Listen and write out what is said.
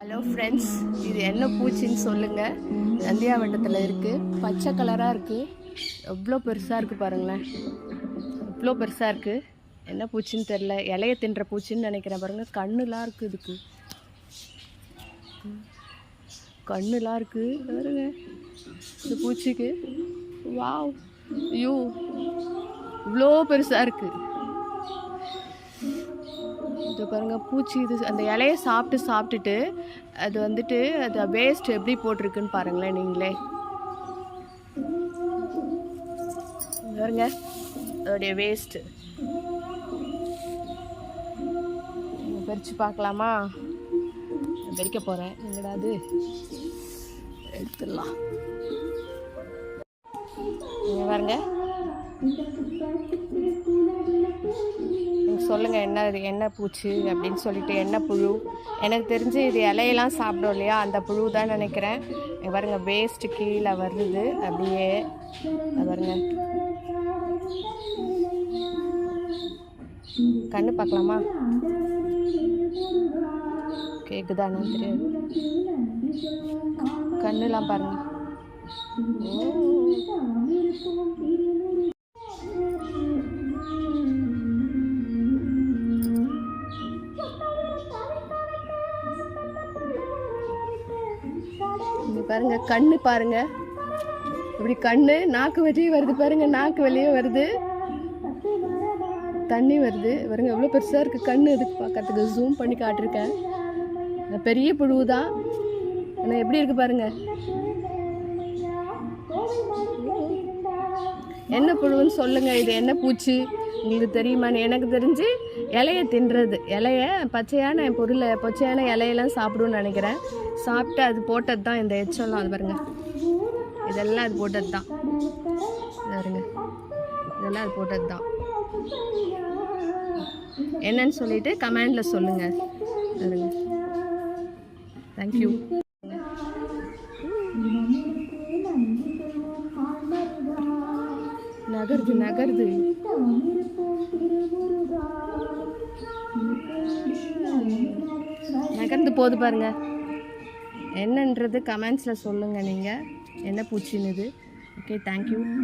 Hello friends இது என்ன பூச்சின்னு சொல்லுங்கள் நந்தியாவட்டத்தில் இருக்குது பச்சை கலராக இருக்குது எவ்வளோ பெருசாக இருக்குது பாருங்களேன். எவ்வளோ பெருசாக இருக்குது என்ன பூச்சின்னு தெரில இலைய தின்ற பூச்சின்னு நினைக்கிறேன் பாருங்கள் கண்ணுலாம் இருக்குது இதுக்கு. கண்ணுலாம் இருக்குது பாருங்க. இந்த பூச்சிக்கு. வாவ். ஐயோ. இவ்வளோ பெருசாக இருக்குது இது பாருங்கள் பூச்சி இது அந்த இலையை சாப்பிட்டு சாப்பிட்டுட்டு அது வந்துட்டு அது வேஸ்ட் எப்படி போட்டிருக்குன்னு பாருங்களேன் நீங்களே. பாருங்க அதோடைய வேஸ்ட்டு பறித்து பார்க்கலாமா? நான் பறிக்க போகிறேன் எங்கடா அது எடுத்துடலாம். பாருங்க. சொல்லுங்கள் என்ன இது என்ன பூச்சி அப்படின்னு சொல்லிட்டு என்ன புழு? எனக்கு தெரிஞ்சு இது இலையெல்லாம் சாப்பிடும் இல்லையா? அந்த புழு தான் நினைக்கிறேன் பாருங்க வேஸ்ட்டு கீழே வருது. அப்படியே பாருங்க. கண்ணு பார்க்கலாமா? கேக்குதான்னு தெரியாது. கண்ணுலாம் பாருங்க. ஓ. இங்கே பாருங்க கண்ணு பாருங்க. இப்படி கண்ணு நாக்கு வெளியே வருது பாருங்க நாக்கு வெளியே வருது. தண்ணி வருது. பாருங்க எவ்வளோ பெருசாக இருக்குது கண்ணு இதுக்கு பார்க்கறதுக்கு? ஜூம் பண்ணி காட்டிருக்கேன். பெரிய புழு தான் ஆனால் எப்படி இருக்குது பாருங்கள் என்ன புழுன்னு சொல்லுங்கள் இது என்ன பூச்சி? உங்களுக்கு தெரியுமான்னு எனக்கு தெரிஞ்சு இலையை தின்றது. இலைய பச்சையான பொருளை பச்சையான இலையெல்லாம் சாப்பிடும்னு நினைக்கிறேன். சாப்பிட்டு அது போட்டது தான் இந்த எச்சம்லாம் அது பாருங்க. இதெல்லாம் அது போட்டது தான். பாருங்க. இதெல்லாம் அது போட்டது தான். என்னன்னு சொல்லிட்டு கமெண்டில் சொல்லுங்கள் பாருங்க. தேங்க்யூ நகருது நகருது நகர்ந்து போகுது பாருங்க. என்னன்றது கமெண்ட்ஸில் சொல்லுங்கள் நீங்கள் என்ன பூச்சின்னு ஓகே தேங்க்யூ